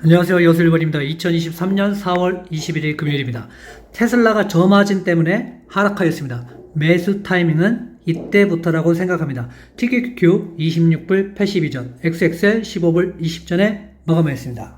안녕하세요. 여슬버입니다. 2023년 4월 21일 금요일입니다. 테슬라가 저마진 때문에 하락하였습니다. 매수 타이밍은 이때부터라고 생각합니다. TQQ 26불 82전, XXL 15불 20전에 마감하였습니다.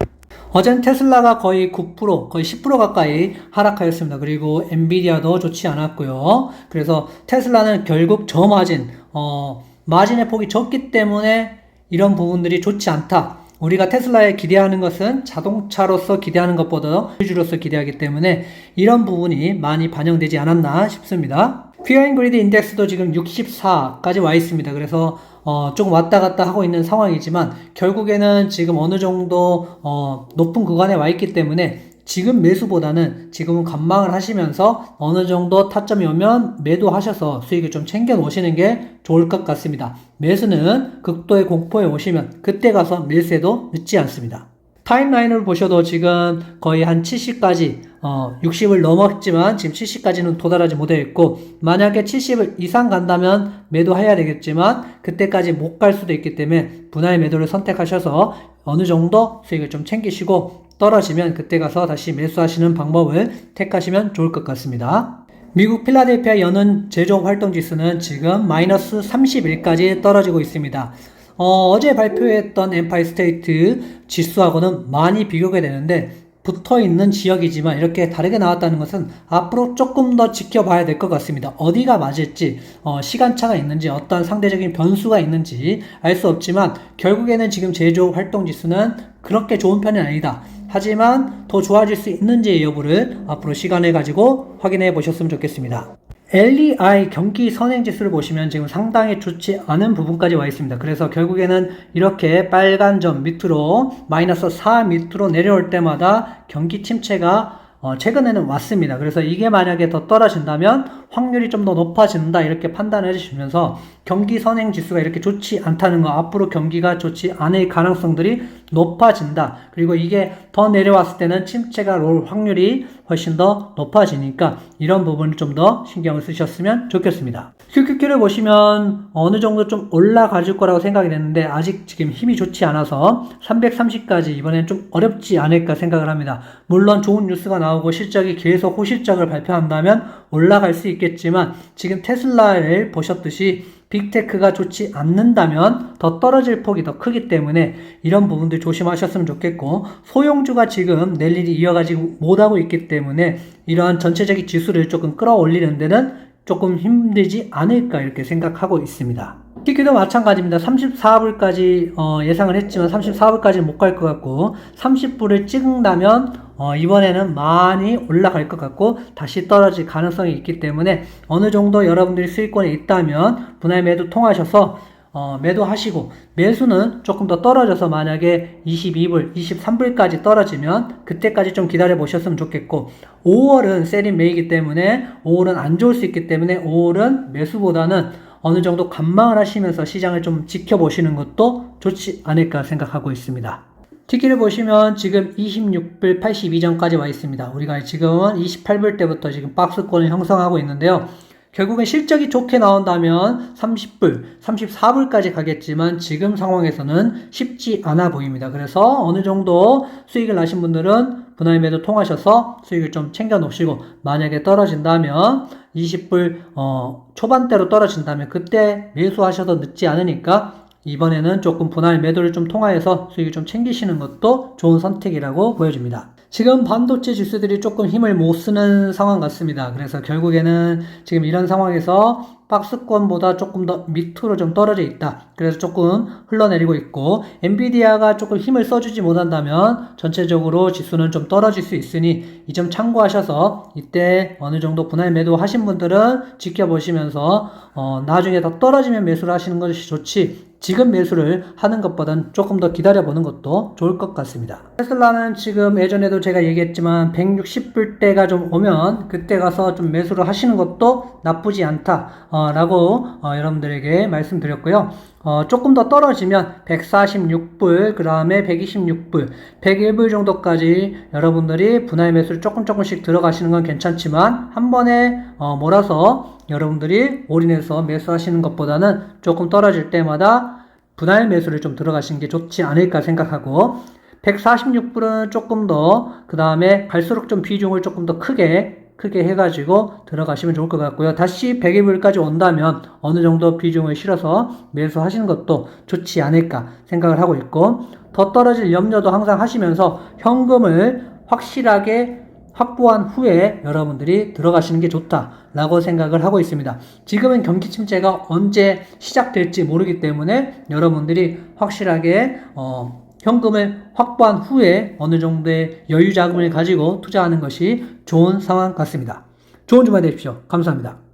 어젠 테슬라가 거의 9%, 거의 10% 가까이 하락하였습니다. 그리고 엔비디아도 좋지 않았고요. 그래서 테슬라는 결국 저마진, 어, 마진의 폭이 적기 때문에 이런 부분들이 좋지 않다. 우리가 테슬라에 기대하는 것은 자동차로서 기대하는 것보다 소유주로서 기대하기 때문에 이런 부분이 많이 반영되지 않았나 싶습니다. 피어인 그리드 인덱스도 지금 64까지 와 있습니다. 그래서 어, 조금 왔다 갔다 하고 있는 상황이지만 결국에는 지금 어느 정도 어, 높은 구간에 와 있기 때문에 지금 매수보다는 지금은 관망을 하시면서 어느 정도 타점이 오면 매도하셔서 수익을 좀 챙겨 놓으시는 게 좋을 것 같습니다. 매수는 극도의 공포에 오시면 그때 가서 매수해도 늦지 않습니다. 타임라인을 보셔도 지금 거의 한 70까지 어, 60을 넘었지만 지금 70까지는 도달하지 못했고 만약에 70을 이상 간다면 매도해야 되겠지만 그때까지 못 갈 수도 있기 때문에 분할 매도를 선택하셔서 어느 정도 수익을 좀 챙기시고 떨어지면 그때 가서 다시 매수하시는 방법을 택하시면 좋을 것 같습니다. 미국 필라델피아 연은 제조 활동 지수는 지금 마이너스 31까지 떨어지고 있습니다. 어, 제 발표했던 엠파이 스테이트 지수하고는 많이 비교가 되는데 붙어 있는 지역이지만 이렇게 다르게 나왔다는 것은 앞으로 조금 더 지켜봐야 될 것 같습니다. 어디가 맞을지, 어, 시간차가 있는지, 어떤 상대적인 변수가 있는지 알 수 없지만 결국에는 지금 제조 활동 지수는 그렇게 좋은 편이 아니다. 하지만 더 좋아질 수 있는지 여부를 앞으로 시간을 가지고 확인해 보셨으면 좋겠습니다. LEI 경기 선행 지수를 보시면 지금 상당히 좋지 않은 부분까지 와 있습니다. 그래서 결국에는 이렇게 빨간 점 밑으로 마이너스 4 밑으로 내려올 때마다 경기 침체가 어, 최근에는 왔습니다. 그래서 이게 만약에 더 떨어진다면 확률이 좀 더 높아진다 이렇게 판단해 주시면서 경기 선행 지수가 이렇게 좋지 않다는 거 앞으로 경기가 좋지 않을 가능성들이 높아진다. 그리고 이게 더 내려왔을 때는 침체가 올 확률이 훨씬 더 높아지니까 이런 부분을 좀 더 신경을 쓰셨으면 좋겠습니다. QQQ를 보시면 어느 정도 좀 올라가줄 거라고 생각이 되는데 아직 지금 힘이 좋지 않아서 330까지 이번엔 좀 어렵지 않을까 생각을 합니다. 물론 좋은 뉴스가 나오고 실적이 계속 호실적을 발표한다면 올라갈 수 있겠지만 지금 테슬라를 보셨듯이 빅테크가 좋지 않는다면 더 떨어질 폭이 더 크기 때문에 이런 부분들 조심하셨으면 좋겠고 소형주가 지금 낼 일이 이어가지고 못하고 있기 때문에 이러한 전체적인 지수를 조금 끌어올리는 데는 조금 힘들지 않을까 이렇게 생각하고 있습니다. TQ도 마찬가지입니다. 34불까지 어, 예상을 했지만 34불까지 못갈 것 같고 30불을 찍는다면 어, 이번에는 많이 올라갈 것 같고 다시 떨어질 가능성이 있기 때문에 어느 정도 여러분들이 수익권에 있다면 분할 매도 통하셔서 어, 매도하시고 매수는 조금 더 떨어져서 만약에 22불, 23불까지 떨어지면 그때까지 좀 기다려 보셨으면 좋겠고 5월은 세린 매이기 때문에 5월은 안 좋을 수 있기 때문에 5월은 매수보다는 어느 정도 관망을 하시면서 시장을 좀 지켜보시는 것도 좋지 않을까 생각하고 있습니다. 티키를 보시면 지금 26불 82전까지 와 있습니다. 우리가 지금은 28불 때부터 지금 박스권을 형성하고 있는데요. 결국엔 실적이 좋게 나온다면 30불, 34불까지 가겠지만 지금 상황에서는 쉽지 않아 보입니다. 그래서 어느 정도 수익을 나신 분들은 분할 매도 통하셔서 수익을 좀 챙겨 놓으시고 만약에 떨어진다면 20불 어, 초반대로 떨어진다면 그때 매수하셔도 늦지 않으니까 이번에는 조금 분할 매도를 좀 통하여서 수익을 좀 챙기시는 것도 좋은 선택이라고 보여집니다. 지금 반도체 지수들이 조금 힘을 못 쓰는 상황 같습니다. 그래서 결국에는 지금 이런 상황에서 박스권보다 조금 더 밑으로 좀 떨어져 있다. 그래서 조금 흘러내리고 있고 엔비디아가 조금 힘을 써주지 못한다면 전체적으로 지수는 좀 떨어질 수 있으니 이 점 참고하셔서 이때 어느 정도 분할 매도 하신 분들은 지켜보시면서 어, 나중에 더 떨어지면 매수를 하시는 것이 좋지 지금 매수를 하는 것보다는 조금 더 기다려보는 것도 좋을 것 같습니다. 테슬라는 지금 예전에도 제가 얘기했지만 160불대가 좀 오면 그때 가서 좀 매수를 하시는 것도 나쁘지 않다 어, 라고 어, 여러분들에게 말씀드렸고요. 어, 조금 더 떨어지면 146불, 그 다음에 126불, 101불 정도까지 여러분들이 분할 매수를 조금 조금씩 들어가시는 건 괜찮지만 한 번에 어, 몰아서 여러분들이 올인해서 매수하시는 것보다는 조금 떨어질 때마다 분할 매수를 좀 들어가시는 게 좋지 않을까 생각하고 146불은 조금 더, 그 다음에 갈수록 좀 비중을 조금 더 크게, 크게 해가지고 들어가시면 좋을 것 같고요. 다시 100일불까지 온다면 어느 정도 비중을 실어서 매수하시는 것도 좋지 않을까 생각을 하고 있고, 더 떨어질 염려도 항상 하시면서 현금을 확실하게 확보한 후에 여러분들이 들어가시는 게 좋다라고 생각을 하고 있습니다. 지금은 경기 침체가 언제 시작될지 모르기 때문에 여러분들이 확실하게 어, 현금을 확보한 후에 어느 정도의 여유 자금을 가지고 투자하는 것이 좋은 상황 같습니다. 좋은 주말 되십시오. 감사합니다.